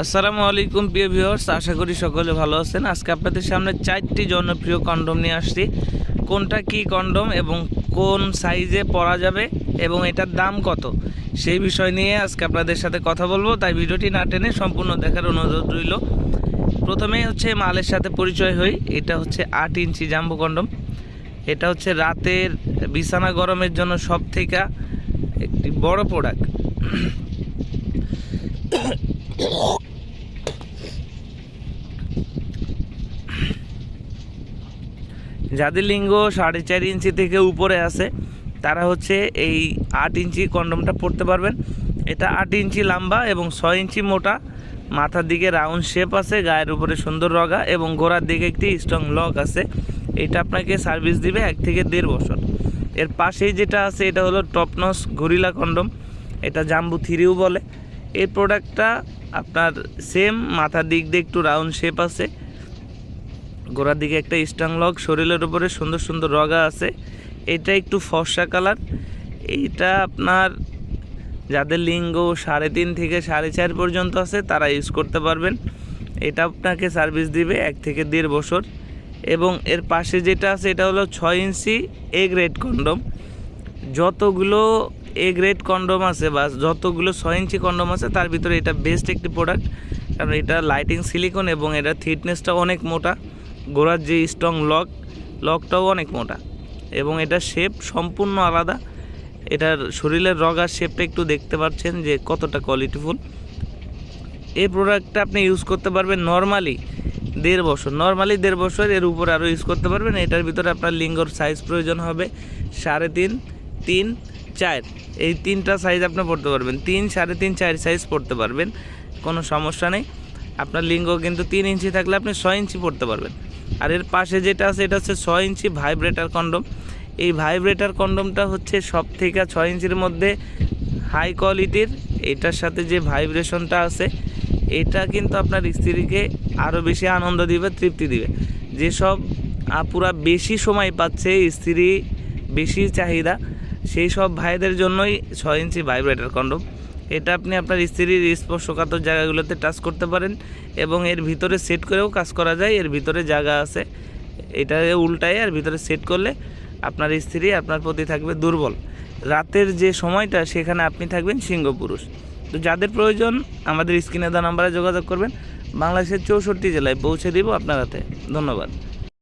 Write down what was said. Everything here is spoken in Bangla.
আসসালামু আলাইকুম, প্রিয় ভিউয়ার্স। আশা করি সকলে ভালো আছেন। আজকে আপনাদের সামনে চারটি জনপ্রিয় কন্ডম নিয়ে আসছি। কোনটা কি কন্ডম এবং কোন সাইজে পরা যাবে এবং এটার দাম কত? সেই বিষয় নিয়ে আজকে আপনাদের সাথে কথা বলব। তাই ভিডিওটি না টেনে সম্পূর্ণ দেখার অনুরোধ রইল। প্রথমেই হচ্ছে মালের সাথে পরিচয় হই। এটা হচ্ছে আট ইঞ্চি জাম্বো কন্ডম। এটা হচ্ছে রাতের বিছানা গরমের জন্য সব থেকে একটি বড় প্রোডাক্ট। যাদের লিঙ্গ সাড়ে চার ইঞ্চি থেকে উপরে আছে, তারা হচ্ছে এই আট ইঞ্চি কন্ডমটা পরতে পারবেন। এটা আট ইঞ্চি লম্বা এবং ছয় ইঞ্চি মোটা। মাথার দিকে রাউন্ড শেপ আছে, গায়ের উপরে সুন্দর রগা এবং গোড়ার দিকে একটি স্ট্রং লক আছে। এটা আপনাকে সার্ভিস দিবে এক থেকে দেড় বছর। এর পাশেই যেটা আছে, এটা হলো টপনস গরিলা কন্ডম। এটা জাম্বু থ্রিও বলে। এই প্রোডাক্টটা আপনার সেম মাথার দিক দিয়ে একটু রাউন্ড শেপ আছে। গোড়ার দিকে একটা স্টাং লক শরীরের উপরে সুন্দর সুন্দর রগা আছে। এটা একটু ফর্সা কালার এইটা আপনার যাদের লিঙ্গ সাড়ে তিন থেকে সাড়ে চার পর্যন্ত আছে, তারা ইউজ করতে পারবেন। এটা আপনাকে সার্ভিস দিবে এক থেকে দেড় বছর। এবং এর পাশে যেটা আছে, এটা হলো ছয় ইঞ্চি এ গ্রেড কন্ডম যতগুলো এ গ্রেড কন্ডম আছে বা যতগুলো ছয় ইঞ্চি কন্ডম আছে, তার ভিতরে এটা বেস্ট একটি প্রোডাক্ট কারণ এটা লাইটিং সিলিকন এবং এটা থিকনেসটা অনেক মোটা। গোড়ার যে স্ট্রং লক লকটাও অনেক মোটা। এবং এটা শেপ সম্পূর্ণ আলাদা। এটার শরীরের রগার শেপটা একটু দেখতে পাচ্ছেন যে কতটা কোয়ালিটিফুল এই প্রোডাক্টটা আপনি ইউজ করতে পারবেন নর্মালি দেড় বছর। নর্মালি দেড় বছর এর উপর আরও ইউজ করতে পারবেন। এটার ভিতরে আপনার লিঙ্গর সাইজ প্রয়োজন হবে সাড়ে তিন তিন চার, এই তিনটা সাইজ আপনি পড়তে পারবেন। তিন সাড়ে তিন, চার সাইজ পড়তে পারবেন, কোনো সমস্যা নেই। আপনার লিঙ্গ কিন্তু তিন ইঞ্চি থাকলে আপনি ছয় ইঞ্চি পড়তে পারবেন। আর এর পাশে যেটা আছে, এটা হচ্ছে ছয় ইঞ্চি ভাইব্রেটার কন্ডম এই ভাইব্রেটার কন্ডমটা হচ্ছে সব থেকে ছয় ইঞ্চির মধ্যে হাই কোয়ালিটির এটার সাথে যে ভাইব্রেশনটা আছে, এটা কিন্তু আপনার স্ত্রীকে আরও বেশি আনন্দ দিবে, তৃপ্তি দিবে। যেসব আপুরা বেশি সময় পাচ্ছে স্ত্রী, বেশি চাহিদা সেই সব ভাইদের জন্যই ছয় ইঞ্চি ভাইব্রেটার কন্ডম এটা আপনি আপনার স্ত্রীর স্পর্শকাতর জায়গাগুলোতে টাচ করতে পারেন এবং এর ভিতরে সেট করেও কাজ করা যায়, এর ভিতরে জায়গা আছে। এটা উল্টায় আর ভিতরে সেট করলে আপনার স্ত্রী আপনার প্রতি থাকবে দুর্বল। রাতের যে সময়টা, সেখানে আপনি থাকবেন সিংহ পুরুষ। তো যাদের প্রয়োজন, আমাদের স্ক্রিনে দেওয়া নাম্বারে যোগাযোগ করবেন। বাংলাদেশের চৌষট্টি জেলায় পৌঁছে দিব আপনার হাতে। ধন্যবাদ।